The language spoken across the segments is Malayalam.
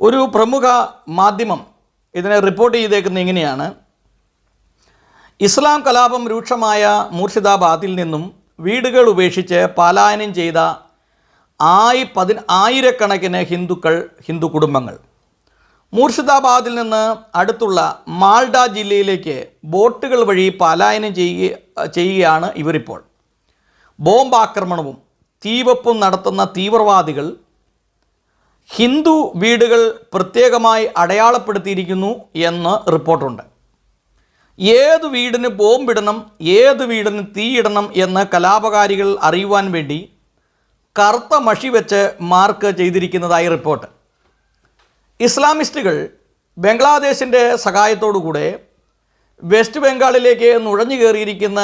ഒരു പ്രമുഖ മാധ്യമം ഇതിനെ റിപ്പോർട്ട് ചെയ്തേക്കുന്നത് ഇങ്ങനെയാണ്. ഇസ്ലാം കലാപം രൂക്ഷമായ മൂർഷിദാബാദിൽ നിന്നും വീടുകൾ ഉപേക്ഷിച്ച് പലായനം ചെയ്ത ആയി പതി ആയിരക്കണക്കിന് ഹിന്ദുക്കൾ ഹിന്ദു കുടുംബങ്ങൾ. മൂർഷിദാബാദിൽ നിന്ന് അടുത്തുള്ള മാൾഡ ജില്ലയിലേക്ക് ബോട്ടുകൾ വഴി പലായനം ചെയ്യുക ചെയ്യുകയാണ് ഇവരിപ്പോൾ. ബോംബാക്രമണവും തീവപ്പും നടത്തുന്ന തീവ്രവാദികൾ ഹിന്ദു വീടുകൾ പ്രത്യേകമായി അടയാളപ്പെടുത്തിയിരിക്കുന്നു എന്ന് റിപ്പോർട്ടുണ്ട്. ഏത് വീടിന് ബോംബിടണം ഏത് വീടിന് തീയിടണം എന്ന് കലാപകാരികൾ അറിയുവാൻ വേണ്ടി കറുത്ത മഷി വെച്ച് മാർക്ക് ചെയ്തിരിക്കുന്നതായി റിപ്പോർട്ട്. ഇസ്ലാമിസ്റ്റുകൾ ബംഗ്ലാദേശിന്റെ സഹായത്തോടുകൂടെ വെസ്റ്റ് ബംഗാളിലേക്ക് നുഴഞ്ഞു കയറിയിരിക്കുന്ന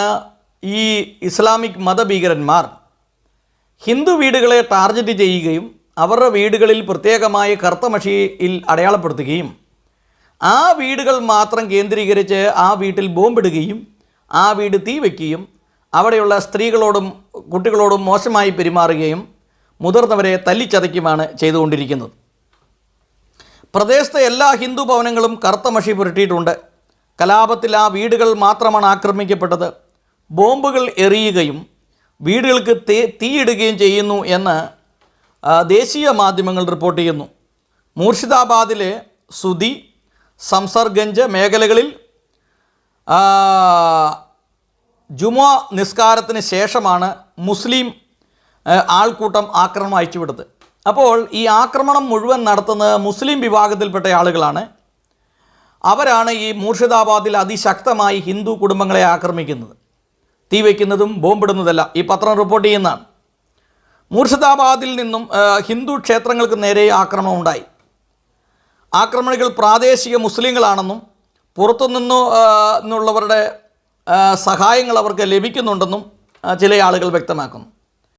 ഈ ഇസ്ലാമിക് മതഭീകരന്മാർ ഹിന്ദു വീടുകളെ ടാർഗറ്റ് ചെയ്യുകയും അവരുടെ വീടുകളിൽ പ്രത്യേകമായി കറുത്ത മഷിയിൽ അടയാളപ്പെടുത്തുകയും ആ വീടുകൾ മാത്രം കേന്ദ്രീകരിച്ച് ആ വീട്ടിൽ ബോംബിടുകയും ആ വീട് തീ വയ്ക്കുകയും അവിടെയുള്ള സ്ത്രീകളോടും കുട്ടികളോടും മോശമായി പെരുമാറുകയും മുതിർന്നവരെ തല്ലിച്ചതയ്ക്കുമാണ് ചെയ്തുകൊണ്ടിരിക്കുന്നത്. പ്രദേശത്തെ എല്ലാ ഹിന്ദു ഭവനങ്ങളും കറുത്ത മഷി പുരട്ടിയിട്ടുണ്ട്. കലാപത്തിൽ ആ വീടുകൾ മാത്രമാണ് ആക്രമിക്കപ്പെട്ടത്. ബോംബുകൾ എറിയുകയും വീടുകൾക്ക് തീയിടുകയും ചെയ്യുന്നു എന്ന് ദേശീയ മാധ്യമങ്ങൾ റിപ്പോർട്ട് ചെയ്യുന്നു. മൂർഷിദാബാദിലെ സുതി സംസർഗഞ്ച് മേഖലകളിൽ ജുമ നിസ്കാരത്തിന് ശേഷമാണ് മുസ്ലിം ആൾക്കൂട്ടം ആക്രമണം അയച്ചുവിടുന്നത് അപ്പോൾ ഈ ആക്രമണം മുഴുവൻ നടത്തുന്നത് മുസ്ലിം വിഭാഗത്തിൽപ്പെട്ട ആളുകളാണ്. അവരാണ് ഈ മൂർഷിദാബാദിൽ അതിശക്തമായി ഹിന്ദു കുടുംബങ്ങളെ ആക്രമിക്കുന്നത്. തീ വയ്ക്കുന്നതും ബോംബിടുന്നതല്ല. ഈ പത്രം റിപ്പോർട്ട് ചെയ്യുന്നതാണ്. മൂർഷിദാബാദിൽ നിന്നും ഹിന്ദു ക്ഷേത്രങ്ങൾക്ക് നേരെ ആക്രമണം ഉണ്ടായി ആക്രമണികൾ പ്രാദേശിക മുസ്ലിങ്ങളാണെന്നും പുറത്തുനിന്നു നിന്നുള്ളവരുടെ സഹായങ്ങൾ അവർക്ക് ലഭിക്കുന്നുണ്ടെന്നും ചില ആളുകൾ വ്യക്തമാക്കുന്നു.